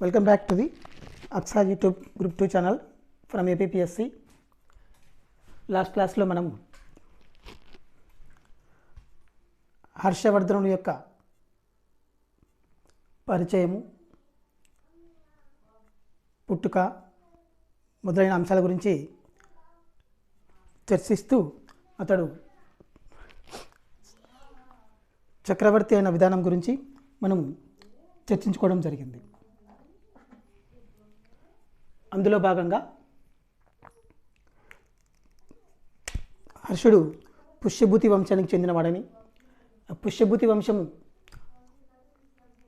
Welcome back to the Aqsa YouTube group two channel from APSC last క్లాస్లో మనం హర్షవర్ధనుడు యొక్క పరిచయము పుట్టుక మొదలైన అంశాల గురించి చర్చిస్తూ అతడు చక్రవర్తి అయిన విధానం గురించి మనం చర్చించుకోవడం జరిగింది. అందులో భాగంగా హర్షుడు పుష్యభూతి వంశానికి చెందినవాడని. పుష్యభూతి వంశం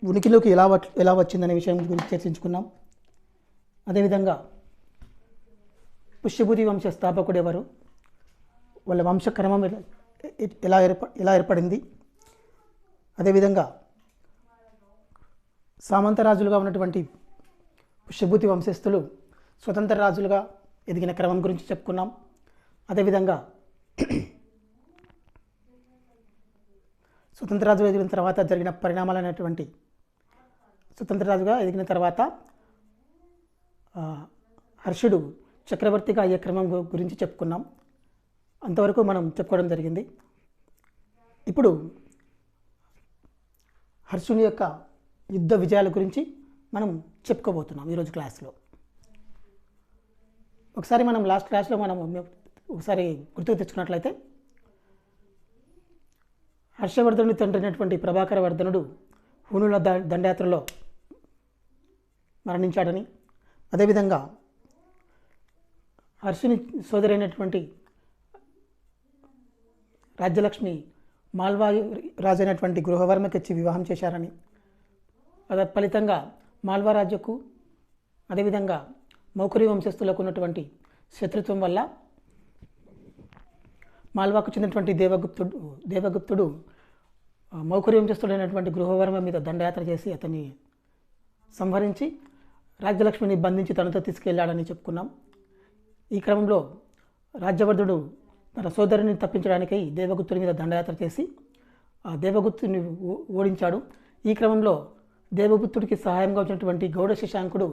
ఉనికిలోకి ఎలా ఎలా వచ్చిందనే విషయం గురించి చర్చించుకున్నాం. అదేవిధంగా పుష్యభూతి వంశ స్థాపకుడు ఎవరు? వాళ్ళ వంశక్రమం ఎలా ఏర్ప ఎలా ఏర్పడింది? అదేవిధంగా సామంతరాజులుగా ఉన్నటువంటి పుష్యభూతి వంశస్థులు స్వతంత్ర రాజులుగా ఎదిగిన క్రమం గురించి చెప్పుకున్నాం. అదేవిధంగా స్వతంత్ర రాజు ఎదిగిన తర్వాత జరిగిన పరిణామాలు అనేటువంటి స్వతంత్ర రాజుగా ఎదిగిన తర్వాత హర్షుడు చక్రవర్తిగా అయ్యే క్రమం గురించి చెప్పుకున్నాం. అంతవరకు మనం చెప్పుకోవడం జరిగింది. ఇప్పుడు హర్షుని యొక్క యుద్ధ విజయాల గురించి మనం చెప్పుకోబోతున్నాం ఈరోజు క్లాస్లో. ఒకసారి మనం లాస్ట్ క్లాస్లో మనం ఒకసారి గుర్తుకు తెచ్చుకున్నట్లయితే హర్షవర్ధనుడి తండ్రి అయినటువంటి ప్రభాకర వర్ధనుడు హూనుల దండయాత్రలో మరణించాడని అదేవిధంగా హర్షుని సోదరైనటువంటి రాజ్యలక్ష్మి మాల్వా రాజు అయినటువంటి గృహవర్మకి ఇచ్చి వివాహం చేశారని అద ఫలితంగా మాల్వా రాజ్యకు అదేవిధంగా మౌఖరి వంశస్థులకు ఉన్నటువంటి శత్రుత్వం వల్ల మాల్వాకు చెందినటువంటి దేవగుప్తుడు దేవగుప్తుడు మౌకరి వంశస్థుడైనటువంటి గృహవర్మ మీద దండయాత్ర చేసి అతన్ని సంహరించి రాజ్యలక్ష్మిని బంధించి తనతో తీసుకెళ్ళాడని చెప్పుకున్నాం. ఈ క్రమంలో రాజ్యవర్ధుడు తన సోదరుని తప్పించడానికై దేవగుప్తుడి మీద దండయాత్ర చేసి ఆ దేవగుప్తుని ఓ- ఓడించాడు. ఈ క్రమంలో దేవగుప్తుడికి సహాయంగా వచ్చినటువంటి గౌడ శశాంకుడు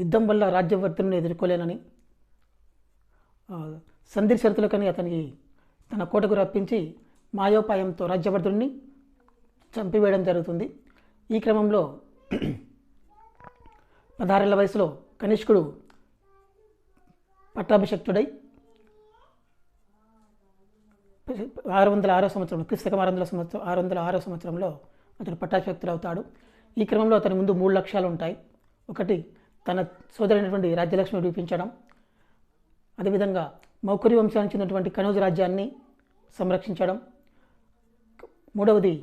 యుద్ధం వల్ల రాజ్యవర్ధనుని ఎదుర్కోలేనని ఆ, సంధి షరతులకని అతనికి తన కోటకు రప్పించి మాయోపాయంతో రాజ్యవర్ధుడిని చంపివేయడం జరుగుతుంది. ఈ క్రమంలో పదహారేళ్ళ వయసులో కనిష్కుడు పట్టాభిషక్తుడై ఆరు వందల ఆరో సంవత్సరంలో క్రిస్తకం ఆరు వందల సంవత్సరం ఆరు వందల ఆరో సంవత్సరంలో అతడు పట్టాభిషక్తుడు అవుతాడు ఈ క్రమంలో అతని ముందు మూడు లక్ష్యాలు ఉంటాయి ఒకటి తన సోదరైనటువంటి రాజ్యలక్ష్మి విడిపించడం అదేవిధంగా మౌకరి వంశానికి చెందినటువంటి కనౌజ్ రాజ్యాన్ని సంరక్షించడం మూడవది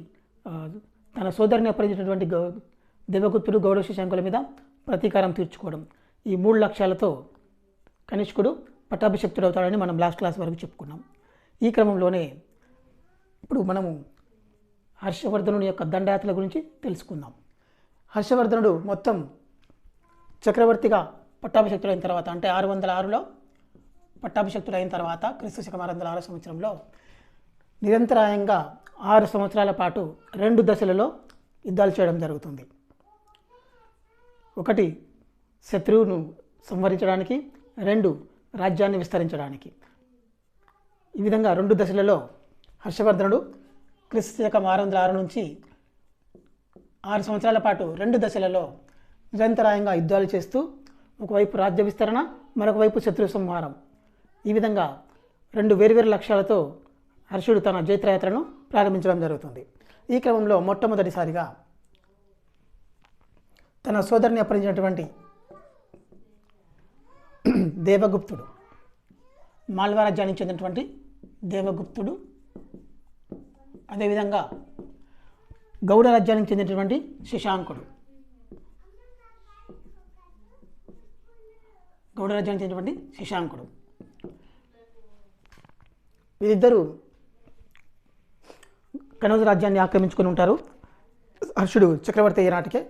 తన సోదరిని అప్పగించినటువంటి గౌ దేవగుప్తుడు గౌరవ శశాంకుల మీద ప్రతీకారం తీర్చుకోవడం. ఈ మూడు లక్ష్యాలతో కనిష్కుడు పట్టాభిషక్తుడు అవుతాడని మనం లాస్ట్ క్లాస్ వరకు చెప్పుకున్నాం. ఈ క్రమంలోనే ఇప్పుడు మనము హర్షవర్ధనుని యొక్క దండయాత్రల గురించి తెలుసుకుందాం. హర్షవర్ధనుడు మొత్తం చక్రవర్తిగా పట్టాభిషక్తుడైన తర్వాత అంటే ఆరు వందల ఆరులో పట్టాభిషక్తుడైన తర్వాత క్రీస్తు శకం ఆరు వందల ఆరు సంవత్సరంలో నిరంతరాయంగా ఆరు సంవత్సరాల పాటు రెండు దశలలో యుద్ధాలు చేయడం జరుగుతుంది. ఒకటి శత్రువును సంహరించడానికి రెండు రాజ్యాన్ని విస్తరించడానికి. ఈ విధంగా రెండు దశలలో హర్షవర్ధనుడు క్రీస్తు శకం ఆరు వందల ఆరు నుంచి ఆరు సంవత్సరాల పాటు రెండు దశలలో నిరంతరాయంగా యుద్ధాలు చేస్తూ ఒకవైపు రాజ్య విస్తరణ మరొక వైపు శత్రు సంహారం. ఈ విధంగా రెండు వేర్వేరు లక్ష్యాలతో హర్షుడు తన జైత్రయాత్రను ప్రారంభించడం జరుగుతుంది. ఈ క్రమంలో మొట్టమొదటిసారిగా తన సోదరిని అప్పగించినటువంటి దేవగుప్తుడు మాల్వా రాజ్యానికి చెందినటువంటి దేవగుప్తుడు అదేవిధంగా గౌడ రాజ్యానికి చెందినటువంటి శశాంకుడు. గౌడరాజ్యానికి చెందినటువంటి శశాంకుడు. వీరిద్దరూ కనౌజ రాజ్యాన్ని ఆక్రమించుకొని ఉంటారు. హర్షుడు చక్రవర్తి అయ్యే నాటికే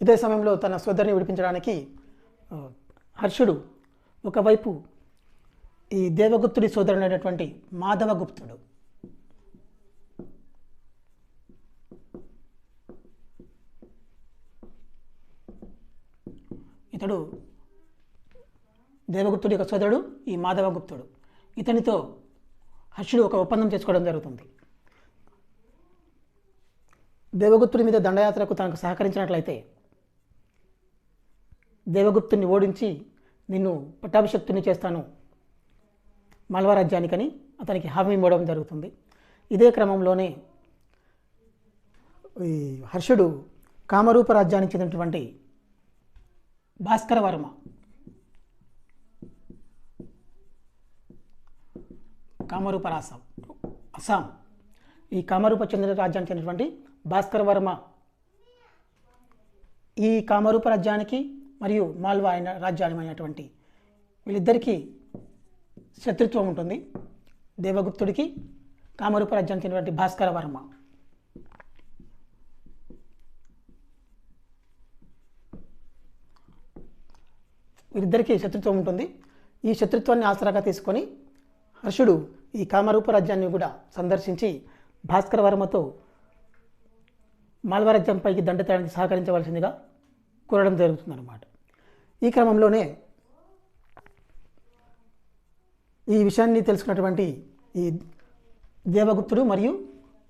ఇదే సమయంలో తన సోదరిని విడిపించడానికి హర్షుడు ఒకవైపు ఈ దేవగుప్తుడి సోదరుడైనటువంటి మాధవగుప్తుడు ఇతడు దేవగుప్తుడి యొక్క సోదరుడు ఈ మాధవగుప్తుడు. ఇతనితో హర్షుడు ఒక ఒప్పందం చేసుకోవడం జరుగుతుంది. దేవగుప్తుడి మీద దండయాత్రకు తనకు సహకరించినట్లయితే దేవగుప్తుని ఓడించి నిన్ను పట్టాభిషక్తుని చేస్తాను మల్వరాజ్యానికని అతనికి హామీ ఇవ్వడం జరుగుతుంది. ఇదే క్రమంలోనే ఈ హర్షుడు కామరూప రాజ్యానికి చెందినటువంటి భాస్కర వర్మ. కామరూప రాసం. అస్సాం ఈ కామరూప చెందిన రాజ్యానికి చెందినటువంటి భాస్కర వర్మ ఈ కామరూప రాజ్యానికి మరియు మాల్వా అయిన రాజ్యాన్ని అయినటువంటి వీళ్ళిద్దరికీ శత్రుత్వం ఉంటుంది. దేవగుప్తుడికి కామరూప రాజ్యానికి చెందినటువంటి భాస్కర వర్మ. వీరిద్దరికీ శత్రుత్వం ఉంటుంది. ఈ శత్రుత్వాన్ని ఆసరాగా తీసుకొని హర్షుడు ఈ కామరూప రాజ్యాన్ని కూడా సందర్శించి భాస్కర వర్మతో మాల్వరాజ్యంపైకి రాజ్యంపైకి సహకరించవలసిందిగా కోరడం జరుగుతుందన్నమాట. ఈ క్రమంలోనే ఈ విషయాన్ని తెలుసుకున్నటువంటి ఈ దేవగుప్తుడు మరియు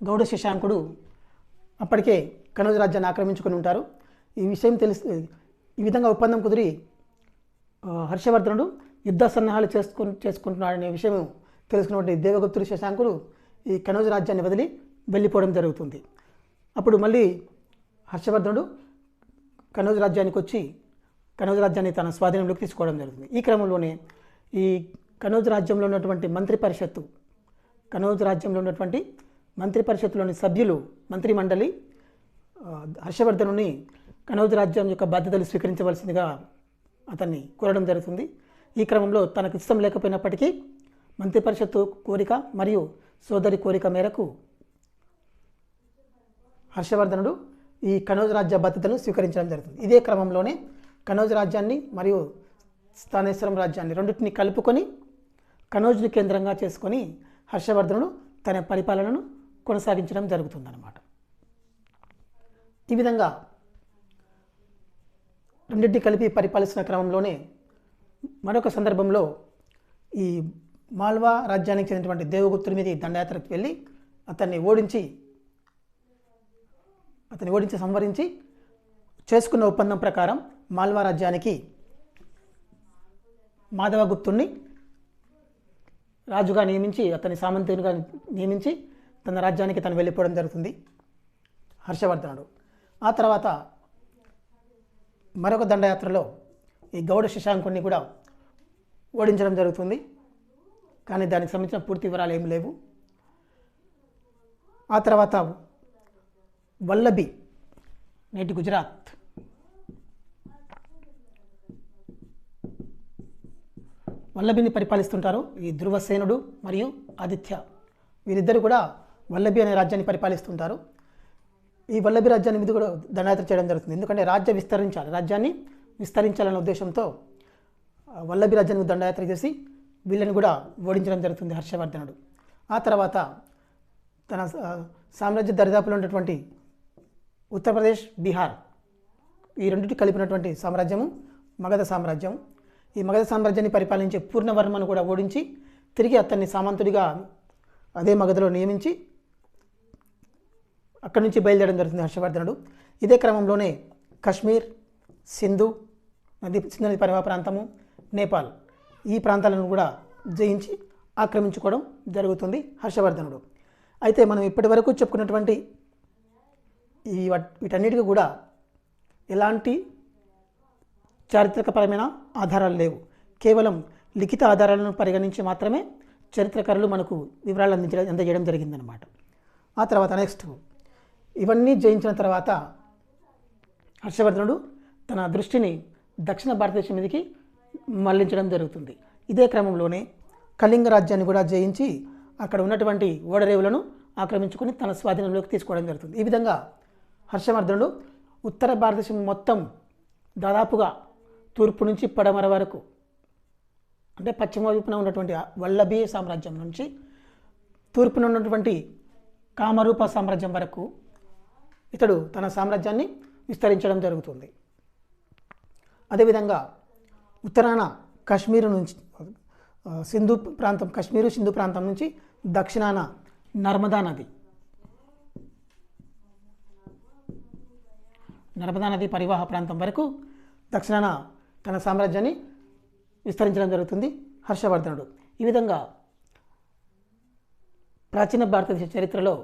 గౌడ శశాంకుడు అప్పటికే కనౌజ రాజ్యాన్ని ఆక్రమించుకొని ఉంటారు. ఈ విషయం తెలిసి ఈ విధంగా ఒప్పందం కుదిరి హర్షవర్ధనుడు యుద్ధ సన్నాహాలు చేసుకుని చేసుకుంటున్నాడనే విషయం తెలుసుకున్నటువంటి దేవగుప్తుడు శశాంకుడు ఈ కనోజ రాజ్యాన్ని వదిలి వెళ్ళిపోవడం జరుగుతుంది. అప్పుడు మళ్ళీ హర్షవర్ధనుడు కనోజ రాజ్యానికి వచ్చి కనోజ రాజ్యాన్ని తన స్వాధీనంలోకి తీసుకోవడం జరుగుతుంది. ఈ క్రమంలోనే ఈ కనోజ్ రాజ్యంలో ఉన్నటువంటి మంత్రి పరిషత్తు కనోజ్ రాజ్యంలో ఉన్నటువంటి మంత్రి పరిషత్తులోని సభ్యులు మంత్రి మండలి హర్షవర్ధనుని కనోజ్ రాజ్యం యొక్క బాధ్యతలు స్వీకరించవలసిందిగా అతన్ని కోరడం జరుగుతుంది. ఈ క్రమంలో తనకు ఇష్టం లేకపోయినప్పటికీ మంత్రి పరిషత్తు కోరిక మరియు సోదరి కోరిక మేరకు హర్షవర్ధనుడు ఈ కనౌజ్ రాజ్య బాధ్యతను స్వీకరించడం జరుగుతుంది. ఇదే క్రమంలోనే కనౌజ్ రాజ్యాన్ని మరియు స్థానేశ్వరం రాజ్యాన్ని రెండింటిని కలుపుకొని కనౌజ్ని కేంద్రంగా చేసుకొని హర్షవర్ధనుడు తన పరిపాలనను కొనసాగించడం జరుగుతుందన్నమాట. ఈ విధంగా రెండింటి కలిపి పరిపాలిస్తున్న క్రమంలోనే మరొక సందర్భంలో ఈ మాల్వా రాజ్యానికి చెందినటువంటి దేవగుప్తుడి మీద ఈ దండయాత్రకు వెళ్ళి అతన్ని ఓడించి అతన్ని ఓడించి సంవరించి చేసుకున్న ఒప్పందం ప్రకారం మాల్వా రాజ్యానికి మాధవగుప్తుణ్ణి రాజుగా నియమించి అతని సామంతునిగా నియమించి తన రాజ్యానికి తను వెళ్ళిపోవడం జరుగుతుంది. హర్షవర్ధనుడు. ఆ తర్వాత మరొక దండయాత్రలో ఈ గౌడ శశాంకుణ్ణి కూడా ఓడించడం జరుగుతుంది. కానీ దానికి సంబంధించిన పూర్తి వివరాలు ఏమి లేవు. ఆ తర్వాత వల్లభి నేటి గుజరాత్. వల్లభిని పరిపాలిస్తుంటారు ఈ ధ్రువసేనుడు మరియు ఆదిత్య. వీరిద్దరు కూడా వల్లభి అనే రాజ్యాన్ని పరిపాలిస్తుంటారు. ఈ వల్లభి రాజ్యాన్ని మీద కూడా దండయాత్ర చేయడం జరుగుతుంది. ఎందుకంటే రాజ్య విస్తరించాలి. రాజ్యాన్ని విస్తరించాలనే ఉద్దేశంతో వల్లభి రాజ్యాన్ని దండయాత్ర చేసి వీళ్ళని కూడా ఓడించడం జరుగుతుంది హర్షవర్ధనుడు. ఆ తర్వాత తన సామ్రాజ్య దరిదాపులో ఉన్నటువంటి ఉత్తరప్రదేశ్ బీహార్ ఈ రెండింటి కలిపినటువంటి సామ్రాజ్యము మగధ సామ్రాజ్యం ఈ మగధ సామ్రాజ్యాన్ని పరిపాలించే పూర్ణవర్మను కూడా ఓడించి తిరిగి అతన్ని సామంతుడిగా అదే మగధలో నియమించి అక్కడి నుంచి బయలుదేరడం జరుగుతుంది హర్షవర్ధనుడు. ఇదే క్రమంలోనే కశ్మీర్ సింధు నది సింధు నది పరివా ప్రాంతము నేపాల్ ఈ ప్రాంతాలను కూడా జయించి ఆక్రమించుకోవడం జరుగుతుంది హర్షవర్ధనుడు. అయితే మనం ఇప్పటి వరకు చెప్పుకున్నటువంటి ఈ వీటన్నిటికీ కూడా ఎలాంటి చారిత్రకపరమైన ఆధారాలు లేవు. కేవలం లిఖిత ఆధారాలను పరిగణించి మాత్రమే చరిత్రకారులు మనకు వివరాలు అందించడం అందజేయడం జరిగిందనమాట ఆ తర్వాత నెక్స్ట్ ఇవన్నీ జయించిన తర్వాత హర్షవర్ధనుడు తన దృష్టిని దక్షిణ భారతదేశం మీదకి మళ్ళించడం జరుగుతుంది. ఇదే క్రమంలోనే కళింగ రాజ్యాన్ని కూడా జయించి అక్కడ ఉన్నటువంటి ఓడరేవులను ఆక్రమించుకొని తన స్వాధీనంలోకి తీసుకోవడం జరుగుతుంది. ఈ విధంగా హర్షవర్ధనుడు ఉత్తర భారతదేశం మొత్తం దాదాపుగా తూర్పు నుంచి పడమర వరకు అంటే పశ్చిమ వైపున ఉన్నటువంటి వల్లభీ సామ్రాజ్యం నుంచి తూర్పున ఉన్నటువంటి కామరూప సామ్రాజ్యం వరకు ఇతడు తన సామ్రాజ్యాన్ని విస్తరించడం జరుగుతుంది. అదేవిధంగా ఉత్తరాన కాశ్మీరు నుంచి సింధు ప్రాంతం కాశ్మీరు సింధు ప్రాంతం నుంచి దక్షిణాన నర్మదా నది. నర్మదా నది పరివాహ ప్రాంతం వరకు దక్షిణాన తన సామ్రాజ్యాన్ని విస్తరించడం జరుగుతుంది హర్షవర్ధనుడు. ఈ విధంగా ప్రాచీన భారతదేశ చరిత్రలో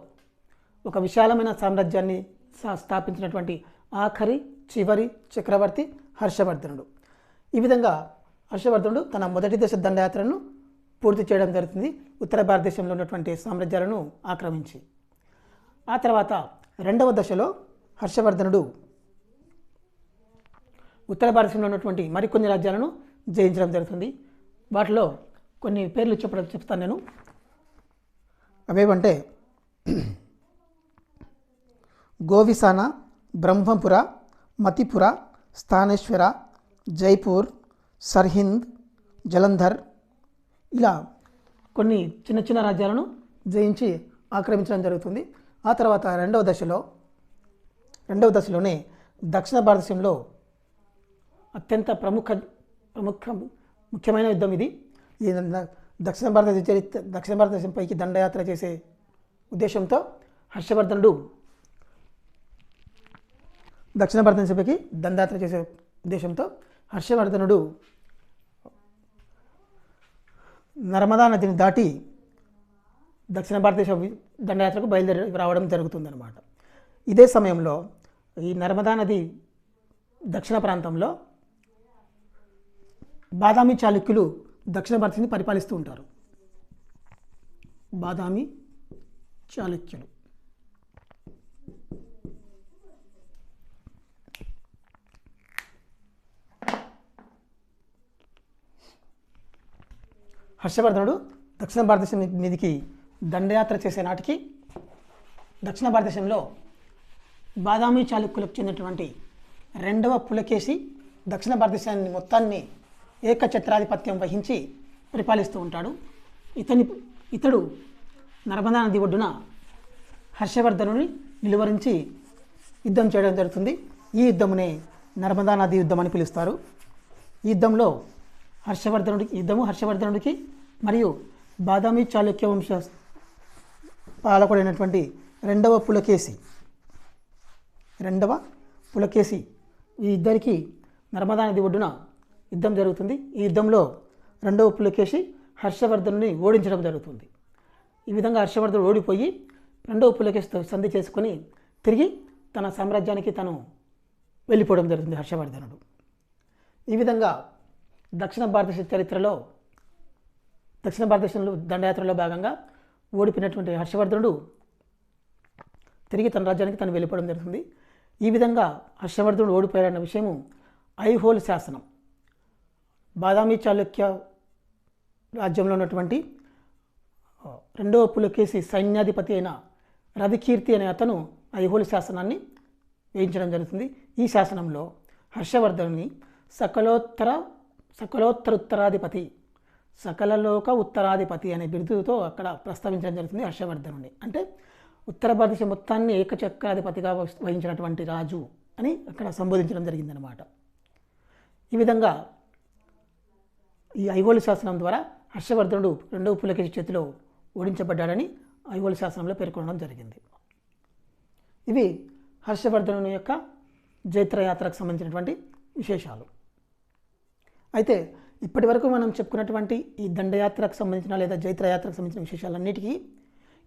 ఒక విశాలమైన సామ్రాజ్యాన్ని స్థాపించినటువంటి ఆఖరి చివరి చక్రవర్తి హర్షవర్ధనుడు. ఈ విధంగా హర్షవర్ధనుడు తన మొదటి దశ దండయాత్రను పూర్తి చేయడం జరుగుతుంది. ఉత్తర భారతదేశంలో ఉన్నటువంటి సామ్రాజ్యాలను ఆక్రమించి. ఆ తర్వాత రెండవ దశలో హర్షవర్ధనుడు ఉత్తర భారతదేశంలో ఉన్నటువంటి మరికొన్ని రాజ్యాలను జయించడం జరుగుతుంది. వాటిలో కొన్ని పేర్లు చెప్పడం చెప్తాను నేను. అవేవంటే గోవిసాన బ్రహ్మపుర మతిపుర స్థానేశ్వర జైపూర్ సర్హింద్ జలంధర్ ఇలా కొన్ని చిన్న చిన్న రాజ్యాలను జయించి ఆక్రమించడం జరుగుతుంది. ఆ తర్వాత రెండవ దశలో రెండవ దశలోనే దక్షిణ భారతదేశంలో అత్యంత ప్రముఖ ప్రముఖ ముఖ్యమైన యుద్ధం ఇది. ఈ దక్షిణ భారతదేశ చరిత్ర దక్షిణ భారతదేశంపైకి దండయాత్ర చేసే ఉద్దేశంతో హర్షవర్ధనుడు దక్షిణ భారతదేశంపైకి దండయాత్ర చేసే ఉద్దేశంతో హర్షవర్ధనుడు నర్మదా నదిని దాటి దక్షిణ భారతదేశ దండయాత్రకు బయలుదేరి రావడం జరుగుతుందన్నమాట. ఇదే సమయంలో ఈ నర్మదా నది దక్షిణ ప్రాంతంలో బాదామి చాళుక్యులు దక్షిణ భారతదేశాన్ని పరిపాలిస్తూ ఉంటారు. బాదామి చాళుక్యులు. హర్షవర్ధనుడు దక్షిణ భారతదేశం మీదికి దండయాత్ర చేసే నాటికి దక్షిణ భారతదేశంలో బాదామి చాళుక్యులకు చెందినటువంటి రెండవ పులకేసి దక్షిణ భారతదేశాన్ని మొత్తాన్ని ఏకఛత్రాధిపత్యం వహించి పరిపాలిస్తూ ఉంటాడు. ఇతని ఇతడు నర్మదా నది ఒడ్డున హర్షవర్ధనుని నిలువరించి యుద్ధం చేయడం జరుగుతుంది. ఈ యుద్ధమునే నర్మదా నది యుద్ధం అని పిలుస్తారు. ఈ యుద్ధంలో హర్షవర్ధనుడికి యుద్ధము హర్షవర్ధనుడికి మరియు బాదామి చాళుక్య వంశ పాలకుడైనటువంటి రెండవ పులకేసి రెండవ పులకేసి ఈ ఇద్దరికి నర్మదా నది ఒడ్డున యుద్ధం జరుగుతుంది. ఈ యుద్ధంలో రెండవ పులకేసి హర్షవర్ధనుని ఓడించడం జరుగుతుంది. ఈ విధంగా హర్షవర్ధనుడు ఓడిపోయి రెండవ పులకేసితో సంధి చేసుకొని తిరిగి తన సామ్రాజ్యానికి తను వెళ్ళిపోవడం జరుగుతుంది హర్షవర్ధనుడు. ఈ విధంగా దక్షిణ భారతదేశ చరిత్రలో దక్షిణ భారతదేశంలో దండయాత్రలో భాగంగా ఓడిపోయినటువంటి హర్షవర్ధనుడు తిరిగి తన రాజ్యానికి తను వెళ్ళిపోవడం జరుగుతుంది. ఈ విధంగా హర్షవర్ధనుడు ఓడిపోయాడన్న విషయము ఐహోల్ శాసనం. బాదామి చాళుక్య రాజ్యంలో ఉన్నటువంటి రెండవ పులకేసి సైన్యాధిపతి అయిన రవికీర్తి అనే అతను ఐహోల్ శాసనాన్ని వేయించడం జరుగుతుంది. ఈ శాసనంలో హర్షవర్ధనుని సకలోత్తర సకలోత్తరుత్తరాధిపతి సకలలోక ఉత్తరాధిపతి అనే బిరుదుతో అక్కడ ప్రస్తావించడం జరుగుతుంది హర్షవర్ధనుని. అంటే ఉత్తర భారతదేశం మొత్తాన్ని ఏకచక్రాధిపతిగా వహించినటువంటి రాజు అని అక్కడ సంబోధించడం జరిగిందనమాట ఈ విధంగా ఈ ఐవోలు శాసనం ద్వారా హర్షవర్ధనుడు రెండవ పులకేశి చేతిలో ఓడించబడ్డాడని ఐవోలు శాసనంలో పేర్కొనడం జరిగింది. ఇవి హర్షవర్ధనుని యొక్క జైత్రయాత్రకు సంబంధించినటువంటి విశేషాలు. అయితే ఇప్పటి వరకు మనం చెప్పుకున్నటువంటి ఈ దండయాత్రకు సంబంధించిన లేదా జైత్రయాత్రకు సంబంధించిన విశేషాలన్నిటికీ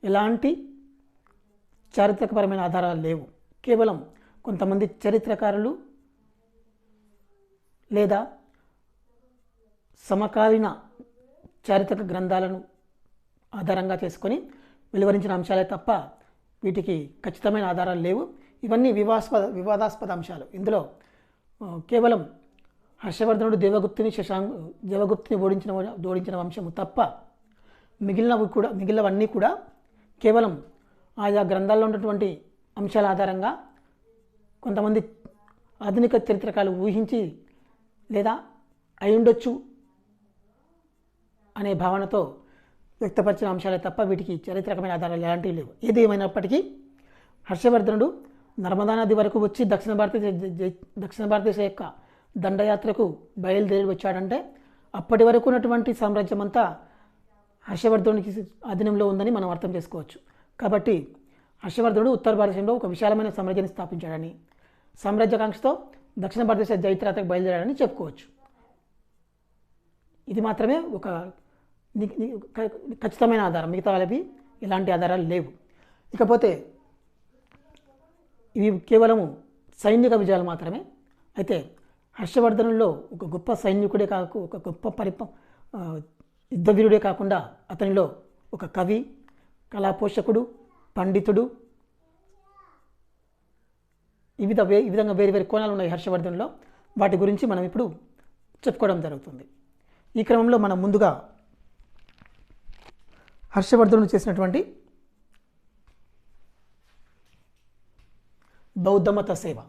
ఎలాంటి చారిత్రకపరమైన ఆధారాలు లేవు. కేవలం కొంతమంది చరిత్రకారులు లేదా సమకాలీన చారిత్రక గ్రంథాలను ఆధారంగా చేసుకొని వెలువరించిన అంశాలే తప్ప వీటికి ఖచ్చితమైన ఆధారాలు లేవు. ఇవన్నీ వివాస్పద వివాదాస్పద అంశాలు. ఇందులో కేవలం హర్షవర్ధనుడు దేవగుప్తుని శశాంక్ దేవగుప్తుని ఓడించిన ఓడించిన వంశము తప్ప మిగిలినవి కూడా మిగిలినవన్నీ కూడా కేవలం ఆయా గ్రంథాల్లో ఉన్నటువంటి అంశాల ఆధారంగా కొంతమంది ఆధునిక చరిత్రకాలు ఊహించి లేదా అయి ఉండొచ్చు అనే భావనతో వ్యక్తపరిచిన అంశాలే తప్ప వీటికి చారిత్రకమైన ఆధారాలు ఎలాంటివి లేవు. ఏది ఏమైనప్పటికీ హర్షవర్ధనుడు నర్మదా నది వరకు వచ్చి దక్షిణ భారతదేశ దక్షిణ భారతదేశ యొక్క దండయాత్రకు బయలుదేరి వచ్చాడంటే అప్పటి వరకు ఉన్నటువంటి సామ్రాజ్యం అంతా హర్షవర్ధునికి అధీనంలో ఉందని మనం అర్థం చేసుకోవచ్చు. కాబట్టి హర్షవర్ధుడు ఉత్తర భారతదేశంలో ఒక విశాలమైన సామ్రాజ్యాన్ని స్థాపించాడని సామ్రాజ్యకాంక్షతో దక్షిణ భారతదేశ జైత్రయాత్రకు బయలుదేరాడని చెప్పుకోవచ్చు. ఇది మాత్రమే ఒక ఖచ్చితమైన ఆధారం. మిగతా వాళ్ళవి ఇలాంటి ఆధారాలు లేవు. ఇకపోతే ఇవి కేవలము సైనిక విజయాలు మాత్రమే. అయితే హర్షవర్ధనుల్లో ఒక గొప్ప సైనికుడే కాకు ఒక గొప్ప పరిప యుద్ధవీరుడే కాకుండా అతనిలో ఒక కవి కళాపోషకుడు పండితుడు ఈ విధ వే ఈ విధంగా వేరు వేరు కోణాలు ఉన్నాయి హర్షవర్ధన్లో వాటి గురించి మనం ఇప్పుడు చెప్పుకోవడం జరుగుతుంది. ఈ క్రమంలో మనం ముందుగా హర్షవర్ధనుడు చేసినటువంటి బౌద్ధమత సేవ.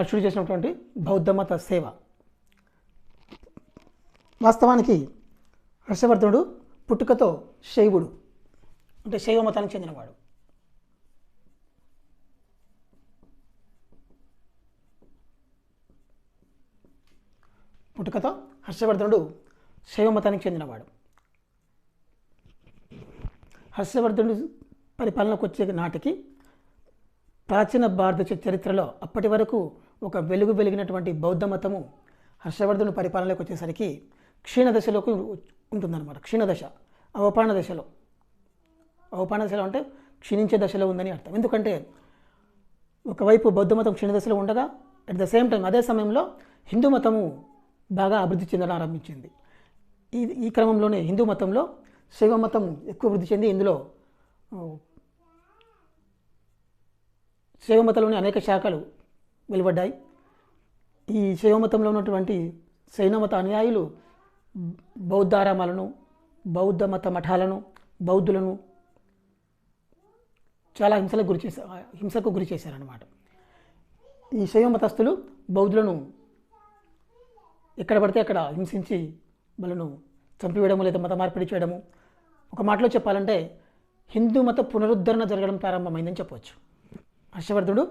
హర్షుడు చేసినటువంటి బౌద్ధమత సేవ. వాస్తవానికి హర్షవర్ధనుడు పుట్టుకతో శైవుడు అంటే శైవ మతానికి చెందినవాడు. పుట్టుకతో హర్షవర్ధనుడు శైవ మతానికి చెందినవాడు. హర్షవర్ధనుడు పరిపాలనకు వచ్చే నాటికి ప్రాచీన భారత చరిత్రలో అప్పటి వరకు ఒక వెలుగు వెలిగినటువంటి బౌద్ధ మతము హర్షవర్ధను పరిపాలనలోకి వచ్చేసరికి క్షీణ దశలోకి ఉంటుందన్నమాట. క్షీణ దశ అవపాన దశలో. అవపాన దశలో అంటే క్షీణించే దశలో ఉందని అర్థం. ఎందుకంటే ఒకవైపు బౌద్ధ మతం క్షీణ దశలో ఉండగా అట్ ద సేమ్ టైం అదే సమయంలో హిందూ మతము బాగా అభివృద్ధి చెందడం ఆరంభించింది. ఈ ఈ క్రమంలోనే హిందూ మతంలో శైవ మతం ఎక్కువ వృద్ధి చెంది ఇందులో శైవ మతంలోని అనేక శాఖలు వెలువడ్డాయి. ఈ శైవమతంలో ఉన్నటువంటి శైనమత అనుయాయులు బౌద్ధారామాలను బౌద్ధ మత మఠాలను బౌద్ధులను చాలా హింసలకు గురి చేశారు హింసకు గురి చేశారన్నమాట. ఈ శైవ మతస్థులు బౌద్ధులను ఎక్కడ పడితే అక్కడ హింసించి వాళ్ళను చంపివేయడము లేదా మత మార్పిడి చేయడము. ఒక మాటలో చెప్పాలంటే హిందూ మత పునరుద్ధరణ జరగడం ప్రారంభమైందని చెప్పవచ్చు హర్షవర్ధుడు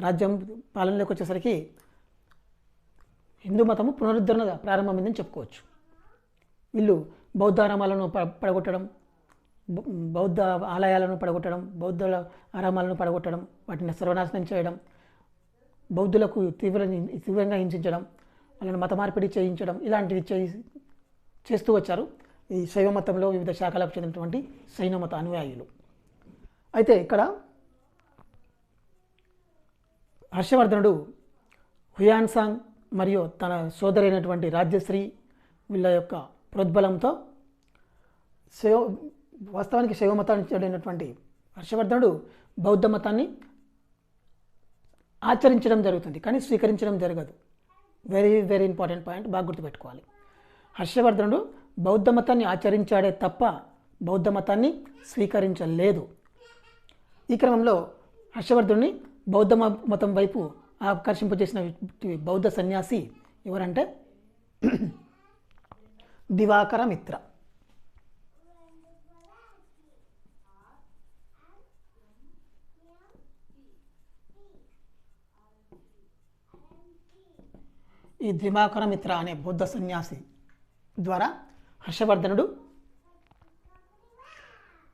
రాజ్యం పాలనలోకి వచ్చేసరికి హిందూ మతము పునరుద్ధరణ ప్రారంభమైందని చెప్పుకోవచ్చు. వీళ్ళు బౌద్ధారామాలను ప పడగొట్టడం బౌ- బౌద్ధ ఆలయాలను పడగొట్టడం బౌద్ధ ఆరామాలను పడగొట్టడం వాటిని సర్వనాశనం చేయడం బౌద్ధులకు తీవ్ర తీవ్రంగా హింసించడం వాళ్ళని మత మార్పిడి చేయించడం ఇలాంటివి చేయి చేస్తూ వచ్చారు ఈ శైవ మతంలో వివిధ శాఖలకు చెందినటువంటి శైన మత అనుయాయులు. అయితే ఇక్కడ హర్షవర్ధనుడు హుయాన్సాంగ్ మరియు తన సోదరైనటువంటి రాజ్యశ్రీ వీళ్ళ యొక్క ప్రోద్బలంతో శైవ వాస్తవానికి శైవ మతానికి చెందినటువంటి హర్షవర్ధనుడు బౌద్ధ మతాన్ని ఆచరించడం జరుగుతుంది కానీ స్వీకరించడం జరగదు. వెరీ వెరీ ఇంపార్టెంట్ పాయింట్ బాగా గుర్తుపెట్టుకోవాలి. హర్షవర్ధనుడు బౌద్ధ మతాన్ని ఆచరించాడే తప్ప బౌద్ధ మతాన్ని స్వీకరించలేదు. ఈ క్రమంలో హర్షవర్ధుని బౌద్ధ మతం వైపు ఆకర్షింపజేసిన వ్యక్తి- బౌద్ధ సన్యాసి ఎవరంటే దివాకర మిత్ర. ఈ దివాకర మిత్ర అనే బౌద్ధ సన్యాసి ద్వారా హర్షవర్ధనుడు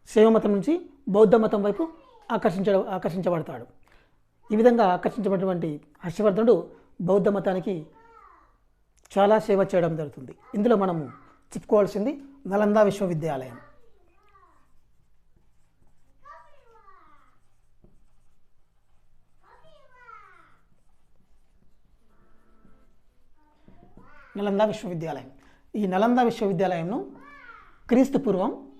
శైవమతం నుంచి బౌద్ధ మతం వైపు ఆకర్షించ ఆకర్షించబడతాడు. ఈ విధంగా ఆకర్షించబడినటువంటి హర్షవర్ధనుడు బౌద్ధ మతానికి చాలా సేవ చేయడం జరుగుతుంది. ఇందులో మనము చెప్పుకోవాల్సింది నలంద విశ్వవిద్యాలయం. నలంద విశ్వవిద్యాలయం. ఈ నలంద విశ్వవిద్యాలయంను క్రీస్తు పూర్వం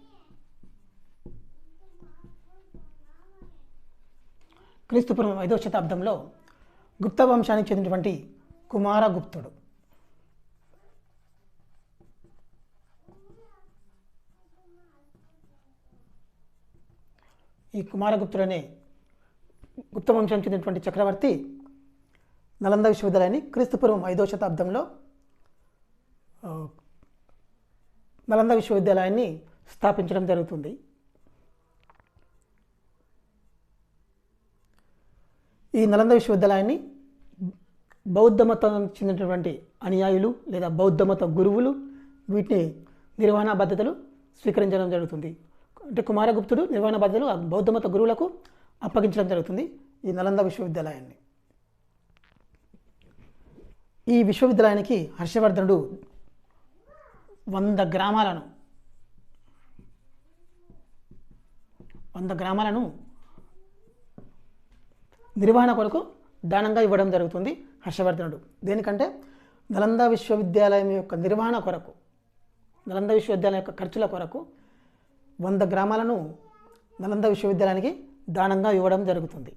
క్రీస్తుపూర్వం ఐదవ శతాబ్దంలో గుప్త వంశానికి చెందినటువంటి కుమారగుప్తుడు ఈ కుమారగుప్తుడు అనే గుప్త వంశానికి చెందినటువంటి చక్రవర్తి నలంద విశ్వవిద్యాలయాన్ని క్రీస్తుపూర్వం ఐదవ శతాబ్దంలో నలంద విశ్వవిద్యాలయాన్ని స్థాపించడం జరుగుతుంది. ఈ నలంద విశ్వవిద్యాలయాన్ని బౌద్ధ మతం చెందినటువంటి అనుయాయులు లేదా బౌద్ధ మత గురువులు వీటిని నిర్వహణ బాధ్యతలు స్వీకరించడం జరుగుతుంది. అంటే కుమారగుప్తుడు నిర్వహణ బాధ్యతలు బౌద్ధమత బౌద్ధ మత గురువులకు అప్పగించడం జరుగుతుంది ఈ నలంద విశ్వవిద్యాలయాన్ని. ఈ విశ్వవిద్యాలయానికి హర్షవర్ధనుడు వంద గ్రామాలను వంద గ్రామాలను నిర్వహణ కొరకు దానంగా ఇవ్వడం జరుగుతుంది హర్షవర్ధనుడు. దేనికంటే నలంద విశ్వవిద్యాలయం యొక్క నిర్వహణ కొరకు నలంద విశ్వవిద్యాలయం యొక్క ఖర్చుల కొరకు వంద గ్రామాలను నలంద విశ్వవిద్యాలయానికి దానంగా ఇవ్వడం జరుగుతుంది.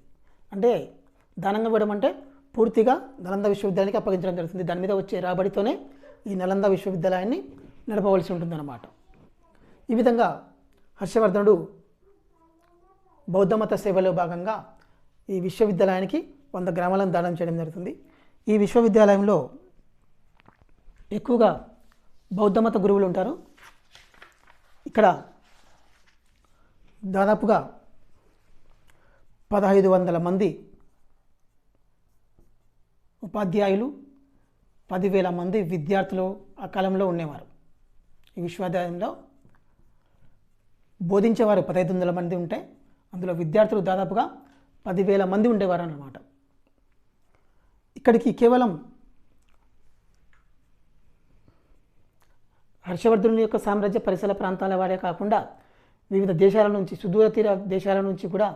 అంటే దానంగా ఇవ్వడం అంటే పూర్తిగా నలంద విశ్వవిద్యాలయానికి అప్పగించడం జరుగుతుంది. దాని మీద వచ్చే రాబడితోనే ఈ నలంద విశ్వవిద్యాలయాన్ని నడపవలసి ఉంటుందన్నమాట. ఈ విధంగా హర్షవర్ధనుడు బౌద్ధమత సేవలో భాగంగా ఈ విశ్వవిద్యాలయానికి వంద గ్రామాలను దానం చేయడం జరుగుతుంది. ఈ విశ్వవిద్యాలయంలో ఎక్కువగా బౌద్ధమత గురువులు ఉంటారు. ఇక్కడ దాదాపుగా పదహైదు వందల మంది ఉపాధ్యాయులు పదివేల మంది విద్యార్థులు ఆ కాలంలో ఉండేవారు. ఈ విశ్వవిద్యాలయంలో బోధించేవారు పదహైదు వందల మంది ఉంటే అందులో విద్యార్థులు దాదాపుగా పదివేల మంది ఉండేవారు అన్నమాట ఇక్కడికి కేవలం హర్షవర్ధనుని యొక్క సామ్రాజ్య పరిసర ప్రాంతాల వారే కాకుండా వివిధ దేశాల నుంచి సుదూర తీర దేశాల నుంచి కూడా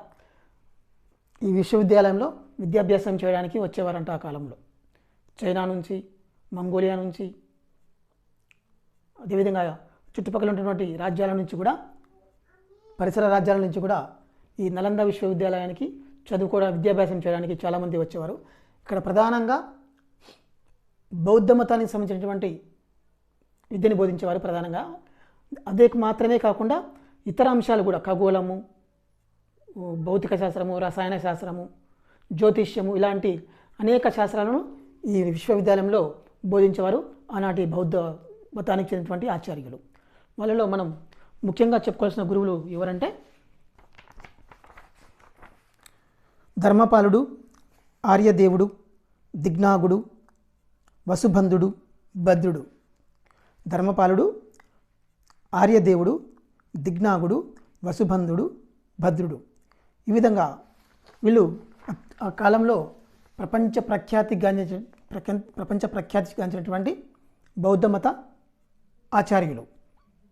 ఈ విశ్వవిద్యాలయంలో విద్యాభ్యాసం చేయడానికి వచ్చేవారంట ఆ కాలంలో. చైనా నుంచి మంగోలియా నుంచి అదేవిధంగా చుట్టుపక్కల ఉన్నటువంటి రాజ్యాల నుంచి కూడా పరిసర రాజ్యాల నుంచి కూడా ఈ నలంద విశ్వవిద్యాలయానికి చదువుకోవడం విద్యాభ్యాసం చేయడానికి చాలామంది వచ్చేవారు. ఇక్కడ ప్రధానంగా బౌద్ధ మతానికి సంబంధించినటువంటి విద్యని బోధించేవారు ప్రధానంగా. అదే మాత్రమే కాకుండా ఇతర అంశాలు కూడా ఖగోళము భౌతిక శాస్త్రము రసాయన శాస్త్రము జ్యోతిష్యము ఇలాంటి అనేక శాస్త్రాలను ఈ విశ్వవిద్యాలయంలో బోధించేవారు ఆనాటి బౌద్ధ మతానికి చెందినటువంటి ఆచార్యులు. వాళ్ళలో మనం ముఖ్యంగా చెప్పుకోవాల్సిన గురువులు ఎవరంటే ధర్మపాలుడు ఆర్యదేవుడు దిగ్నాగుడు వసుబంధుడు భద్రుడు. ధర్మపాలుడు ఆర్యదేవుడు దిగ్నాగుడు వసుబంధుడు భద్రుడు. ఈ విధంగా వీళ్ళు ఆ కాలంలో ప్రపంచ ప్రఖ్యాతి గాంచిన ప్రపంచ ప్రఖ్యాతి గాంచినటువంటి బౌద్ధ మత ఆచార్యులు.